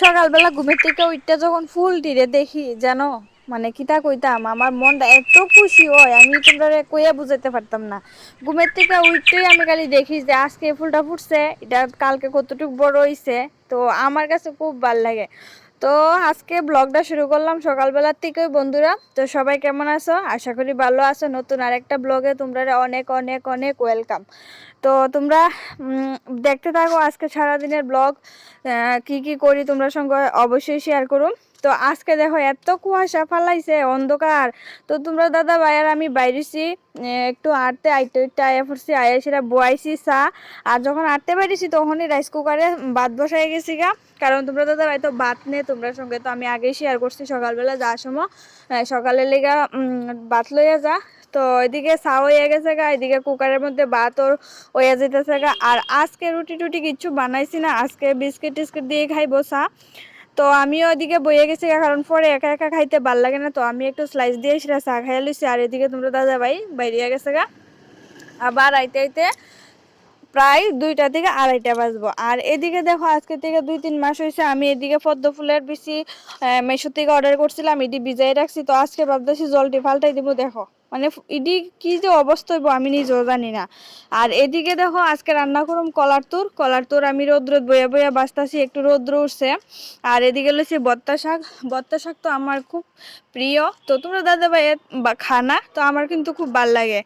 সকালবেলা ঘুমের থেকে উঠতে যখন ফুল টিরে দেখি জানো মানে কিতা কইতাম, আমার মনটা এত খুশি হয়, আমি তোমরা কইয়া বুঝাইতে পারতাম না। ঘুমের থেকে উঠতেই আমি খালি দেখি যে আজকে ফুলটা ফুটছে, এটা কালকে কতটুকু বড় হইছে, তো আমার কাছে খুব ভালো লাগে। তো আজকে ব্লগটা শুরু করলাম সকালবেলার থেকে বন্ধুরা। তো সবাই কেমন আছো? আশা করি ভালো আছো। নতুন আরেকটা ব্লগে তোমরা অনেক অনেক অনেক ওয়েলকাম। তো তোমরা দেখতে থাকো আজকে সারাদিনের ব্লগ কি কি করি তোমরা সঙ্গে অবশ্যই শেয়ার করুন তো আজকে দেখো এত কুয়াশা ফালাইছে, অন্ধকার। তো তোমরা দাদা ভাই আর আমি বাইরেছি একটু আটতে আইতে আইতে আয়া পড়ছি, আয়া সেটা বয়াইছি চা। আর যখন আটতে বাইরেছি তখনই রাইস কুকারে ভাত বসাই গেছি গা। কারণ তোমরা দাদা ভাই তো ভাত নেই, তোমরা সঙ্গে তো আমি আগেই শেয়ার করছি সকালবেলা যাওয়ার সময়। সকালের লেগা ভাত লইয়া যা। তো এদিকে চা হয়ে গেছে গা এদিকে কুকারের মধ্যে ভাত ওর হয়ে যেতেছে গা। আর আজকে রুটি টুটি কিচ্ছু বানাইছি না আজকে বিস্কিট টিস্কিট দিয়ে খাইবো চা। তো আমিও ওদিকে বইয়ে গেছি গা, কারণ পরে একা একা খাইতে ভালো লাগে না তো আমি একটু স্লাইস দিয়ে সেটা চা খাইয়া লইছি। আর এদিকে তোমরা দাদা ভাই বাইরে গেছে গা। আবার আইতে আইতে প্রায় দুইটা থেকে আড়াইটা বাজবো। আর এদিকে দেখো আজকে থেকে দুই তিন মাস হয়েছে আমি এদিকে পদ্ম ফুলের বেশি মেশো থেকে অর্ডার করছিলাম ইডি ভিজাই রাখছি। তো আজকে ভাবতেছি জলটি ফাল্টাই দিব দেখো। মানে ইডি কি যে অবস্থা হইব আমি নিজেও জানি না। আর এদিকে দেখো, আজকে রান্না করুম কলার তোর। কলার তোর আমি রোদ রোদ বইয়া বইয়া বাঁচতাছি, একটু রোদ্র উঠছে। আর এদিকে লইছি বত্তা শাক। বত্তা শাক তো আমার খুব প্রিয়। তো তোমরা দাদা ভাই খানা, তো আমার কিন্তু খুব ভালো লাগে।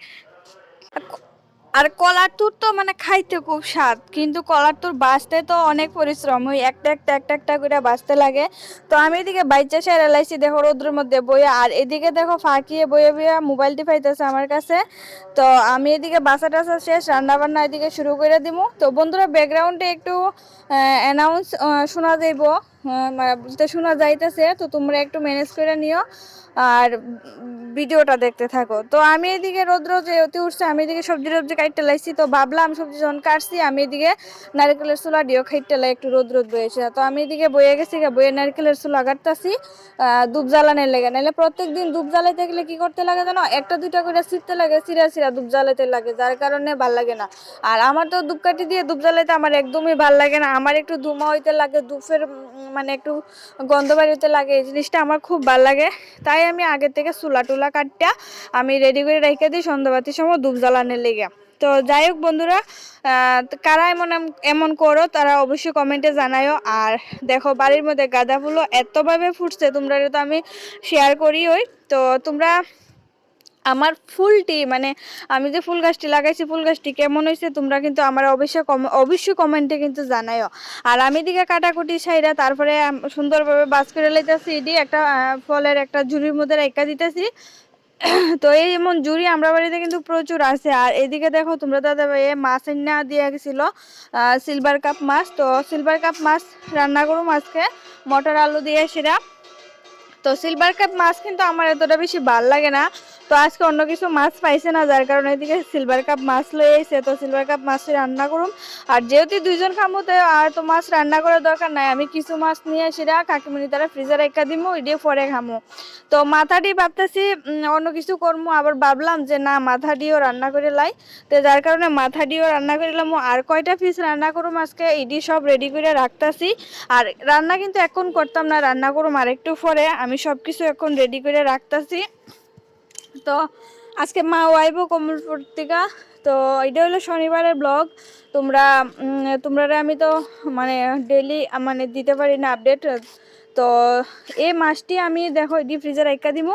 আর কলার তুর তো মানে খাইতে খুব স্বাদ, কিন্তু কলার তুর বাঁচতে তো অনেক পরিশ্রম, ওই একটা একটা একটা একটা করে বাঁচতে লাগে। তো আমি এদিকে বাইচা সেরে লাইছি, দেখো রোদ্রের মধ্যে বইয়া, আর এদিকে দেখো ফাঁকিয়ে বইয়ে বইয়া মোবাইলটি টিপাইতেছে আমার কাছে। তো আমি এদিকে বাসা টাসা শেষ রান্না বান্না এদিকে শুরু করে দিব তো বন্ধুরা ব্যাকগ্রাউন্ডে একটু অ্যানাউন্স শোনা যাইব। শোনা যাইতেছে, তো তোমরা একটু ম্যানেজ করে নিও। আর ভিডিওটা দেখতে থাকো। তো আমি এদিকে রোদ্র যে অতি উঠছে, আমি এদিকে সবজি টবজি কাটতে লাইছি তো ভাবলাম সবজি যখন কাটছি, আমি এদিকে নারকেলের চুলা দিয়েও খাইতে লাই একটু রোদ রোদ বয়েছে তো আমি এদিকে বয়ে গেছি বয়ে নারকেলের চুলা কাটতেছি দুধ জ্বালানের লেগে। নাহলে প্রত্যেক দিন দুধ জ্বালাইতে গেলে কি করতে লাগে জানো? একটা, দুইটা করে ছিটতে লাগে সিরা চিরা দুধ জ্বালাইতে লাগে, যার কারণে ভালো লাগে না। আর আমার তো ধূপ কাঠি দিয়ে ধূপ জ্বালাইতে আমার একদমই ভালো লাগে না। আমার একটু ধুমা হইতে লাগে, ধূপের মানে একটু গন্ধ বাড়িতে লাগে, এই জিনিসটা আমার খুব ভালো লাগে। তাই আমি আগে থেকে চুলা টুলা কাটটা আমি রেডি করে রেখে দিই সন্ধ্যাবাতির সময় ধূপ জ্বালানোর লেগে। তো যাই হোক বন্ধুরা কারা এমন এমন করো, তারা অবশ্যই কমেন্টে জানায়ও। আর দেখো, বাড়ির মধ্যে গাঁদা ফুলও এতভাবে ফুটছে, তোমরা তো আমি শেয়ার করি ওই তো তোমরা আমার ফুলটি মানে আমি যে ফুল গাছটি লাগাইছি, ফুল গাছটি কেমন হয়েছে তোমরা কিন্তু আমার অবশ্যই অবশ্যই কমেন্টে কিন্তু জানাইও। আর আমি দিকে কাটাকুটি সাইরা তারপরে সুন্দরভাবে বাস করে লাইতেছি এটি একটা ফলের একটা ঝুড়ির মধ্যে রেখা দিতেছি। তো এই এমন জুড়ি আমরা বাড়িতে কিন্তু প্রচুর আছে। আর এদিকে দেখো তোমরা দাদা ভাই মাছ না দিয়ে গেছিল সিলভার কাপ মাছ। তো সিলভার কাপ মাছ রান্না করুম আজকে, মটর আলু দিয়ে সেরা। তো সিলভার কাপ মাছ কিন্তু আমার এতটা বেশি ভালো লাগে না। তো আজকে অন্য কিছু মাছ পাইছে না, যার কারণে এদিকে সিলভার কাপ মাছ লয়ে এসে তো সিলভার কাপ মাছ রান্না করুম আর যেহেতু দুইজন খামো তো আর তো মাছ রান্না করার দরকার নাই। আমি কিছু মাছ নিয়ে সেটা কাকিমণি তারা ফ্রিজে রেখা দিমু এদিকে পরে খামো। তো মাথাটি ভাবতেছি অন্য কিছু করব আবার ভাবলাম যে না, মাথা দিয়েও রান্না করে লাই। তো যার কারণে মাথা দিয়েও রান্না করিলাম আর কয়টা পিস রান্না করুম আজকে ইডি সব রেডি করে রাখতাছি আর রান্না কিন্তু এখন করতাম না, রান্না করুম আর একটু পরে আমি সব কিছু এখন রেডি করে রাখতাছি তো আজকে মা ওয়াইব কমল পত্রিকা তো এটা হলো শনিবারের ব্লগ তোমরা তোমরা আমি তো মানে ডেলি মানে দিতে পারি না আপডেট তো এই মাছটি আমি দেখো এটি ফ্রিজে রাখা দিব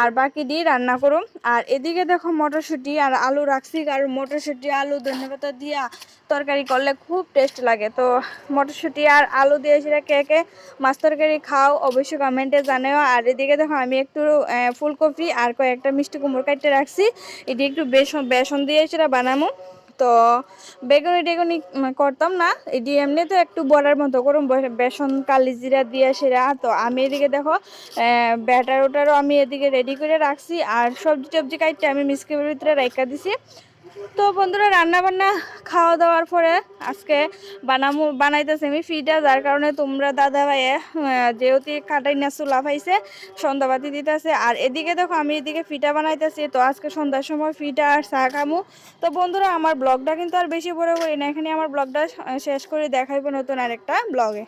আর বাকি দিয়ে রান্না করুম। আর এদিকে দেখো মটরশুঁটি আর আলু রাখছি, আর মটরশুঁটি, আলু ধনেপাতা দিয়া তরকারি করলে খুব টেস্ট লাগে। তো মটরশুঁটি আর আলু দিয়ে সেটা কে কে মাছ তরকারি খাও অবশ্যই কমেন্টে জানাও। আর এদিকে দেখো আমি একটু ফুলকপি আর কয়েকটা মিষ্টি কুমড়ো কাটতে রাখছি। এটি একটু বেসন বেসন দিয়ে সেটা বানামো। তো বেগুনি টেগুনি করতাম না। এটি এমনি তো একটু বড়ার মতো করুন বেসন, কালি জিরা দিয়ে সেরা। তো আমি এদিকে দেখো ব্যাটার ওটারও আমি এদিকে রেডি করে রাখছি। আর সবজি টবজি কাটতে আমি মিসকের ভিতরে রেখা দিছি। তো বন্ধুরা রান্না বান্না খাওয়া দাওয়ার পরে আজকে বানামু, বানাইতেছে আমি ফিটা, যার কারণে তোমরা দাদা ভাইয়ে যেহেতু কাটাই না চুলা পাইছে সন্ধ্যাবাতি দিতেছে। আর এদিকে দেখো, আমি এদিকে ফিটা বানাইতেছি। তো আজকে সন্ধ্যার সময় ফিটা আর চা খামু। তো বন্ধুরা, আমার ব্লগটা কিন্তু আর বেশি বড় করি না। এখানে আমার ব্লগটা শেষ করে দেখাইবো নতুন আরেকটা ব্লগে।